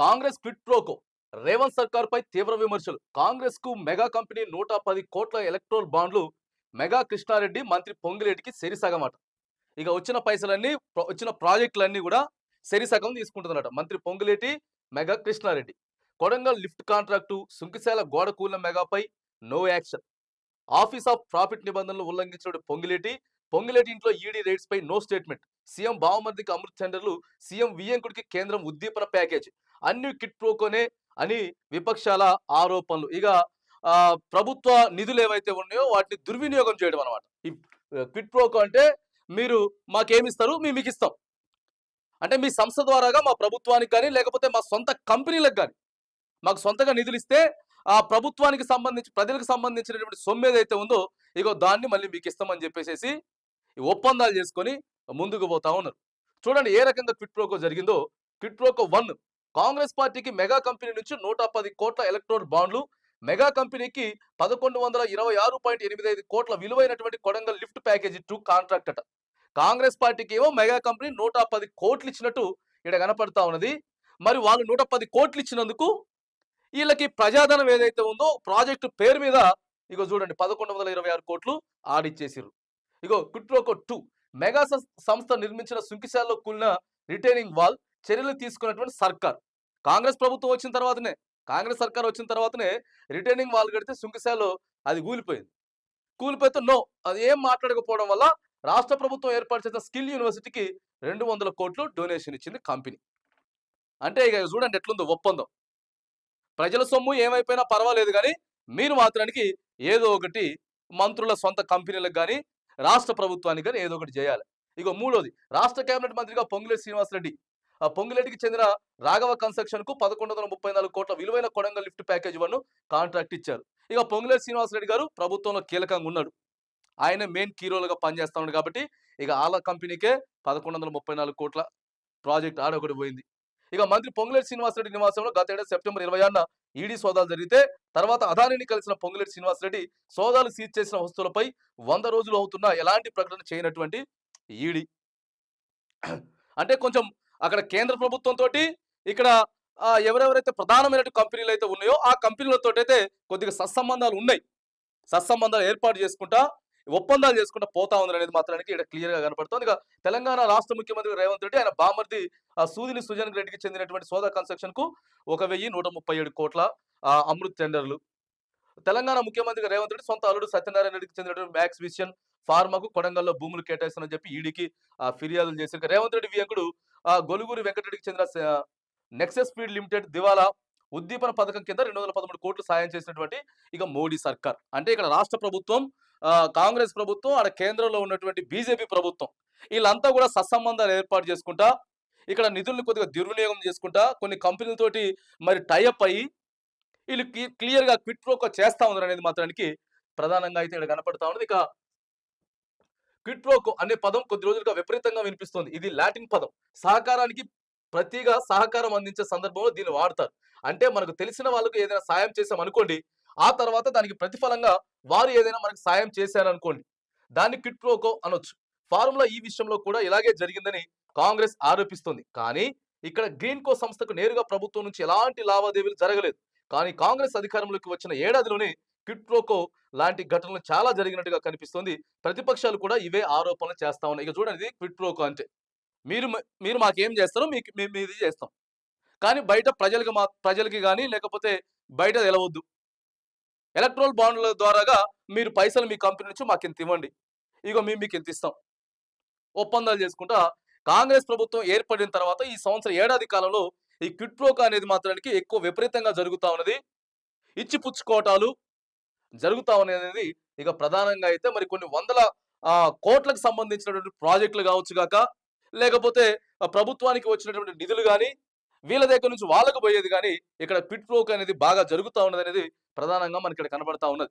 Congress quid pro quo Revanth సర్కార్ పై తీవ్ర విమర్శలు. కాంగ్రెస్కు మెగా కంపెనీ నూట పది కోట్ల ఎలక్ట్రోల్ బాండ్లు మెగా కృష్ణారెడ్డి మంత్రి పొంగిరెడ్డికి సెరిసగమాట. అట ఇక వచ్చిన పైసలన్నీ వచ్చిన ప్రాజెక్టులన్నీ కూడా సెరిసగం తీసుకుంటుందన్నమాట. మంత్రి పొంగిరెడ్డి మెగా కృష్ణారెడ్డి. కొడంగల్ లిఫ్ట్ కాంట్రాక్టు సుంకిశాల గోడ కూలిన మెగాపై no action. Office of profit నిబంధనలు ఉల్లంఘించిన పొంగిలేటి పొంగిలేటి ఇంట్లో ఈడీ రేట్స్ పై నో స్టేట్మెంట్. సీఎం బావమర్దికి అమృత్ టెండర్లు సీఎం వియంకుడికి కేంద్రం ఉద్దీపన ప్యాకేజ్. అన్ని కిట్ ప్రోకోనే అని విపక్షాల ఆరోపణలు. ఇక ఆ, ప్రభుత్వ నిధులు ఏవైతే ఉన్నాయో వాటిని దుర్వినియోగం చేయడం అనమాట ఈ క్విట్ ప్రోకో అంటే మీరు మాకేమిస్తారు మేము మీకు ఇస్తాం అంటే మీ సంస్థ ద్వారాగా మా ప్రభుత్వానికి కానీ లేకపోతే మా సొంత కంపెనీలకు కానీ మాకు సొంతగా నిధులు ఇస్తే ఆ ప్రభుత్వానికి సంబంధించి ప్రజలకు సంబంధించినటువంటి సొమ్ము ఏదైతే ఉందో ఇగో దాన్ని మళ్ళీ మీకు ఇస్తామని చెప్పేసి ఒప్పందాలు చేసుకొని ముందుకు పోతా ఉన్నారు. చూడండి ఏ రకంగా క్విట్ ప్రోకో జరిగిందో. Quid pro quo one Congress పార్టీకి మెగా కంపెనీ నుంచి నూట పది కోట్ల ఎలక్ట్రోల్ బాండ్లు మెగా కంపెనీకి పదకొండు వందల ఇరవై ఆరు పాయింట్ ఎనిమిది ఐదు కోట్ల విలువైనటువంటి Kodangal lift package two contract అట. కాంగ్రెస్ పార్టీకి ఏమో మెగా కంపెనీ నూట పది కోట్లు ఇచ్చినట్టు ఇక్కడ కనపడతా ఉన్నది. మరి వాళ్ళు నూట పది కోట్లు ఇచ్చినందుకు వీళ్ళకి ప్రజాధనం ఏదైతే ఉందో ప్రాజెక్టు పేరు మీద ఇగో చూడండి పదకొండు వందల ఇరవై ఆరు కోట్లు ఆడిచ్చేసారు ఇగో కుట్రోకో టూ మెగా సంస్థ నిర్మించిన సుంకిశాల్లో కూలిన రిటైనింగ్ వాల్ చర్యలు తీసుకున్నటువంటి సర్కార్. కాంగ్రెస్ ప్రభుత్వం వచ్చిన తర్వాతనే కాంగ్రెస్ సర్కార్ వచ్చిన తర్వాతనే రిటైనింగ్ వాళ్ళు కడితే సుంకశాలు అది కూలిపోయింది. కూలిపోతే నో అది ఏం మాట్లాడకపోవడం వల్ల రాష్ట్ర ప్రభుత్వం ఏర్పాటు చేసిన స్కిల్ యూనివర్సిటీకి రెండు వందల కోట్లు డొనేషన్ ఇచ్చింది కంపెనీ. అంటే ఇక చూడండి ఎట్లుందో ఒప్పందం. ప్రజల సొమ్ము ఏమైపోయినా పర్వాలేదు కానీ మీరు మాత్రానికి ఏదో ఒకటి మంత్రుల సొంత కంపెనీలకు కానీ రాష్ట్ర ప్రభుత్వానికి కానీ ఏదో ఒకటి చేయాలి. ఇక మూడోది రాష్ట్ర కేబినెట్ మంత్రిగా పొంగులేటి శ్రీనివాసరెడ్డి పొంగిలేటికి చెందిన రాఘవ కన్స్ట్రక్షన్కు పదకొండు వందల ముప్పై నాలుగు కోట్ల విలువైన Kodangal lift package one contract ఇచ్చారు. ఇక పొంగిలేటి శ్రీనివాసరెడ్డి గారు ప్రభుత్వంలో కీలకంగా ఉన్నాడు. ఆయన మెయిన్ కీరోలుగా పనిచేస్తా ఉన్నాడు కాబట్టి ఇక ఆల కంపెనీకే పదకొండు వందల ముప్పై నాలుగు కోట్ల ప్రాజెక్ట్ ఆడొకటి పోయింది. ఇక మంత్రి పొంగులేటి శ్రీనివాసరెడ్డి నివాసంలో గతేడాది సెప్టెంబర్ ఇరవై ఆరున ఈడీ సోదాలు జరిగితే తర్వాత అదానిని కలిసిన పొంగులేటి శ్రీనివాసరెడ్డి సోదాలు సీజ్ చేసిన వస్తువులపై వంద రోజులు అవుతున్నా ఎలాంటి ప్రకటన చేయనటువంటి ఈడీ. అంటే కొంచెం అక్కడ కేంద్ర ప్రభుత్వంతో ఇక్కడ ఎవరెవరైతే ప్రధానమైన కంపెనీలు అయితే ఉన్నాయో ఆ కంపెనీలతో అయితే కొద్దిగా సత్సంబంధాలు ఉన్నాయి. సత్సంబంధాలు ఏర్పాటు చేసుకుంటా ఒప్పందాలు చేసుకుంటా పోతా ఉంది అనేది మాత్రానికి ఇక్కడ క్లియర్గా కనపడుతుంది. ఇక తెలంగాణ రాష్ట్ర ముఖ్యమంత్రి రేవంత్ రెడ్డి ఆయన బామర్ది సూదిని సుజన్ రెడ్డికి చెందినటువంటి సోదా కన్స్ట్రక్షన్కు ఒక వెయ్యి నూట ముప్పై ఏడు కోట్ల అమృత్ టెండర్లు. తెలంగాణ ముఖ్యమంత్రి రేవంత్ రెడ్డి సొంత అల్లుడు సత్యనారాయణ రెడ్డికి చెందినటువంటి మ్యాక్స్ విషన్ ఫార్మాకు కొడంగల్లో భూములు కేటాయిస్తానని చెప్పి ఈడీకి ఆ, ఫిర్యాదులు చేశారు. రేవంత్ రెడ్డి వియంకుడు గొలుగురి వెంకటరెడ్డికి చెందిన నెక్సెస్ స్పీడ్ లిమిటెడ్ దివాలా ఉద్దీపన పథకం కింద రెండు వందల పదమూడు కోట్లు సాయం చేసినటువంటి ఇక మోడీ సర్కార్. అంటే ఇక్కడ రాష్ట్ర ప్రభుత్వం కాంగ్రెస్ ప్రభుత్వం ఆడ కేంద్రంలో ఉన్నటువంటి బీజేపీ ప్రభుత్వం. వీళ్ళంతా కూడా సత్సంబంధాలు ఏర్పాటు చేసుకుంటా ఇక్కడ నిధులను కొద్దిగా దుర్వినియోగం చేసుకుంటా కొన్ని కంపెనీలతోటి మరి టైఅప్ అయ్యి వీళ్ళు క్లియర్గా క్విట్ ప్రోకో చేస్తా ఉన్నారు అనేది మాత్రానికి ప్రధానంగా అయితే ఇక్కడ కనపడతా ఉన్నది. ఇక క్విట్రోకో అనే పదం కొద్ది రోజులుగా విపరీతంగా వినిపిస్తుంది. ఇది లాటిన్ పదం. సహకారానికి ప్రతిగా సహకారం అందించే సందర్భంలో దీన్ని వాడతారు. అంటే మనకు తెలిసిన వాళ్ళకు ఏదైనా సాయం చేసాం అనుకోండి ఆ తర్వాత దానికి ప్రతిఫలంగా వారు ఏదైనా మనకు సాయం చేశారనుకోండి దాన్ని క్విట్రోకో అనొచ్చు. ఫార్ములా ఈ విషయంలో కూడా ఇలాగే జరిగిందని కాంగ్రెస్ ఆరోపిస్తుంది. కానీ ఇక్కడ గ్రీన్ కో సంస్థకు నేరుగా ప్రభుత్వం నుంచి ఎలాంటి లావాదేవీలు జరగలేదు. కానీ కాంగ్రెస్ అధికారంలోకి వచ్చిన ఏడాదిలోనే క్విడ్ప్రోకో లాంటి ఘటనలు చాలా జరిగినట్టుగా కనిపిస్తుంది. ప్రతిపక్షాలు కూడా ఇవే ఆరోపణలు చేస్తా ఉన్నాయి. ఇక చూడండి ఇది అంటే. మీరు మీరు మాకేం చేస్తారో మీకు మేము ఇది చేస్తాం. కానీ బయట ప్రజలకు మా ప్రజలకి కానీ లేకపోతే బయట తెలవద్దు. ఎలక్ట్రోల్ బాండ్ల ద్వారాగా మీరు పైసలు మీ కంపెనీ నుంచి మాకు ఇంత ఇవ్వండి. ఇగో మేము మీకు ఇంత ఇస్తాం. ఒప్పందాలు చేసుకుంటా కాంగ్రెస్ ప్రభుత్వం ఏర్పడిన తర్వాత ఈ సంవత్సరం ఏడాది కాలంలో ఈ క్విట్ అనేది మాత్రానికి ఎక్కువ విపరీతంగా జరుగుతా ఉన్నది. ఇచ్చి పుచ్చుకోవటాలు జరుగుతా అనేది ఇక ప్రధానంగా అయితే మరి కొన్ని వందల కోట్లకు సంబంధించినటువంటి ప్రాజెక్టులు కావచ్చు కాక లేకపోతే ప్రభుత్వానికి వచ్చినటువంటి నిధులు కానీ వీళ్ళ దగ్గర నుంచి వాళ్ళకు పోయేది కానీ ఇక్కడ పిట్ ఫ్లోక్ అనేది బాగా జరుగుతా ఉన్నది అనేది ప్రధానంగా మనకి ఇక్కడ కనబడతా ఉన్నది.